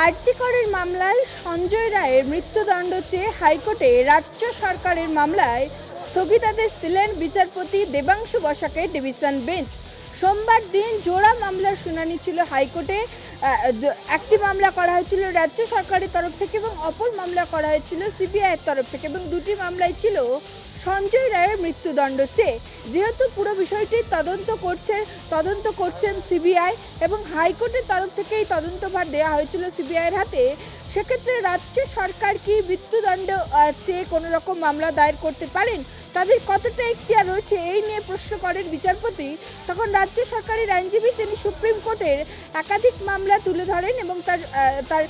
আর্চিকরের মামলায় সঞ্জয় রায়ের মৃত্যুদণ্ড চেয়ে হাইকোর্টে রাজ্য সরকারের মামলায় স্থগিতাদেশ দিলেন বিচারপতি দেবাংশু বসাকের ডিভিশন বেঞ্চ। সোমবার দিন জোড়া মামলার শুনানি ছিল হাইকোর্টে। একটি মামলা করা হয়েছিল রাজ্য সরকারের তরফ থেকে এবং অপর মামলা করা হয়েছিল সিবিআইয়ের তরফ থেকে এবং দুটি মামলায় ছিল সঞ্জয় রায়ের মৃত্যুদণ্ড চেয়ে যেহেতু পুরো বিষয়টি তদন্ত করছে, তদন্ত করছেন সিবিআই এবং হাইকোর্টের তরফ থেকেই তদন্তভার দেওয়া হয়েছিল সিবিআইয়ের হাতে। সেক্ষেত্রে রাজ্য সরকার কি মৃত্যুদণ্ড চেয়ে কোনো রকম মামলা দায়ের করতে পারেন? তাদের কতটা এখতিয়ার রয়েছে এই নিয়ে প্রশ্ন করেন বিচারপতি। তখন রাজ্য সরকারের আইনজীবী তিনি সুপ্রিম কোর্টের একাধিক মামলা তুলে ধরেন এবং তার তার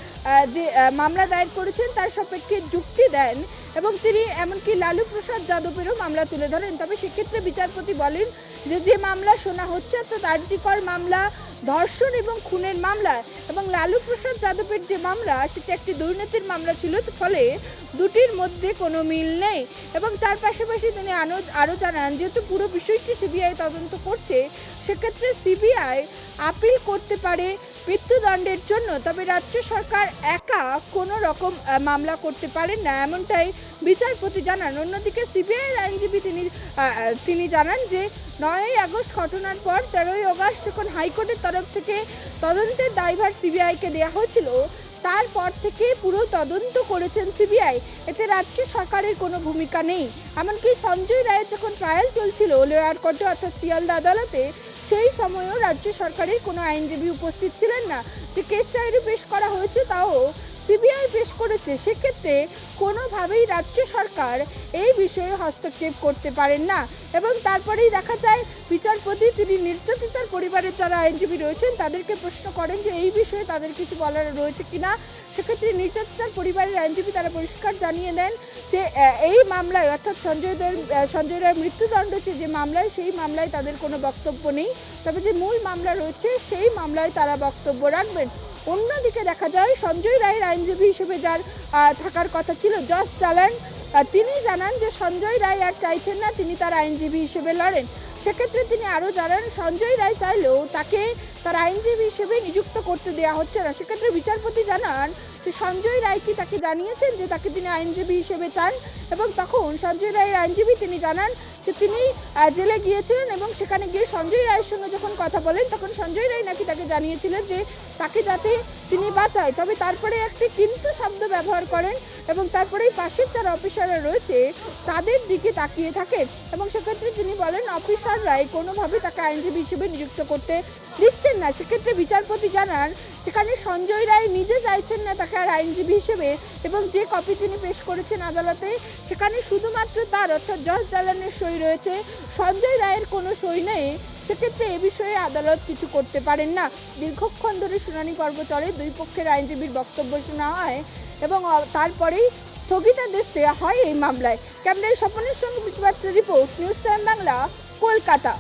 যে মামলা দায়ের করেছেন তার সাপেক্ষে যুক্তি দেন। এবং তিনি এমনকি লালু প্রসাদ যাদবেরও মামলা তুলে ধরেন। তবে সেক্ষেত্রে বিচারপতি বলেন যে যে মামলা শোনা হচ্ছে অর্থাৎ আর্জিকর মামলা, ধর্ষণ এবং খুনের মামলা এবং লালু প্রসাদ যাদবের যে মামলা, সেটা একটি দুর্নীতির মামলা ছিল। ফলে দুটির মধ্যে কোনো মিল নেই এবং তার পাশাপাশি তিনি আরও জানান, যেহেতু পুরো বিষয়টি সিবিআই তদন্ত করছে, সেক্ষেত্রে সিবিআই আপিল করতে পারে মৃত্যুদণ্ডের জন্য, তবে রাজ্য সরকার একা কোনো রকম মামলা করতে পারেন না। এমনটাই বিচারপতি জানান। অন্যদিকে সিবিআইয়ের আইনজীবী তিনি তিনি জানান যে, নয়ই আগস্ট ঘটনার পর তেরোই আগস্ট যখন হাইকোর্টের তরফ থেকে তদন্তের দায়ভার সিবিআইকে দেওয়া হয়েছিল তারপর থেকে পুরো তদন্ত করেছেন সিবিআই। এতে রাজ্য সরকারের কোনো ভূমিকা নেই। এমনকি সঞ্জয় রায়ের যখন ট্রায়াল চলছিল লোয়ার কোর্টে অর্থাৎ শিয়ালদা আদালতে, সেই সময়েও রাজ্য সরকারের কোনো আইনজীবী উপস্থিত ছিলেন না। যে কেস ডায়েরি পেশ করা হয়েছে, তাও সিবিআই পেশ করেছে সেক্ষেত্রে কোনোভাবেই রাজ্য সরকার এই বিষয়ে হস্তক্ষেপ করতে পারেন না। এবং তারপরেই দেখা যায় বিচারপতি তিনি নির্যাতিতার পরিবারের যারা আইনজীবী রয়েছেন তাদেরকে প্রশ্ন করেন যে এই বিষয়ে তাদের কিছু বলার রয়েছে কিনা? সেক্ষেত্রে নির্যাতিতার পরিবারের আইনজীবী তারা পরিষ্কার জানিয়ে দেন যে এই মামলায় অর্থাৎ সঞ্জয় আহ, সঞ্জয় রায়ের মৃত্যুদণ্ড যে যে মামলায় সেই মামলায় তাদের কোনো বক্তব্য নেই। তবে যে মূল মামলা রয়েছে সেই মামলায় তারা বক্তব্য রাখবেন। অন্যদিকে দেখা যায়, সঞ্জয় রায়ের আইনজীবী হিসেবে যার থাকার কথা ছিল জজ চালান তিনি জানান যে সঞ্জয় রায় আর চাইছেন না তিনি তার আইনজীবী হিসেবে লড়েন। সেক্ষেত্রে তিনি আরও জানান, সঞ্জয় রায় চাইলেও তাকে তার আইনজীবী হিসেবে নিযুক্ত করতে দেওয়া হচ্ছে না। সেক্ষেত্রে বিচারপতি জানান যে সঞ্জয় রায় কি তাকে জানিয়েছেন যে তাকে তিনি আইনজীবী হিসেবে চান? এবং তখন সঞ্জয় রায়ের আইনজীবী তিনি জানান যে তিনি জেলে গিয়েছিলেন এবং সেখানে গিয়ে সঞ্জয় রায়ের সঙ্গে যখন কথা বলেন, তখন সঞ্জয় রায় নাকি তাকে জানিয়েছিলেন যে তাকে যাতে তিনি বাঁচায়। তবে তারপরে একটি কিন্তু শব্দ ব্যবহার করেন এবং তারপরেই পাশের যারা অফিসাররা রয়েছে, তাদের দিকে তাকিয়ে থাকেন। এবং সেক্ষেত্রে তিনি বলেন অফিসাররাই কোনোভাবে তাকে আইনজীবী হিসেবে নিযুক্ত করতে দিচ্ছেন না। সেক্ষেত্রে বিচারপতি জানান, সেখানে সঞ্জয় রায় নিজে চাইছেন না তাকে আর আইনজীবী হিসেবে এবং যে কপি তিনি পেশ করেছেন আদালতে, সেখানে শুধুমাত্র তার অর্থাৎ জজ জালানের সই রয়েছে। সঞ্জয় রায়ের কোনো সই নেই। সেক্ষেত্রে এ বিষয়ে আদালত কিছু করতে পারেন না। দীর্ঘক্ষণ ধরে শুনানি পর্ব চলে, দুই পক্ষের আইনজীবীর বক্তব্য শোনা হয় এবং তারপরেই স্থগিতাদেশ দেওয়া হয় এই মামলায়। ক্যামেরায় স্বপনের সঙ্গে Bishwabarta report, news time Bangla. Kolkata.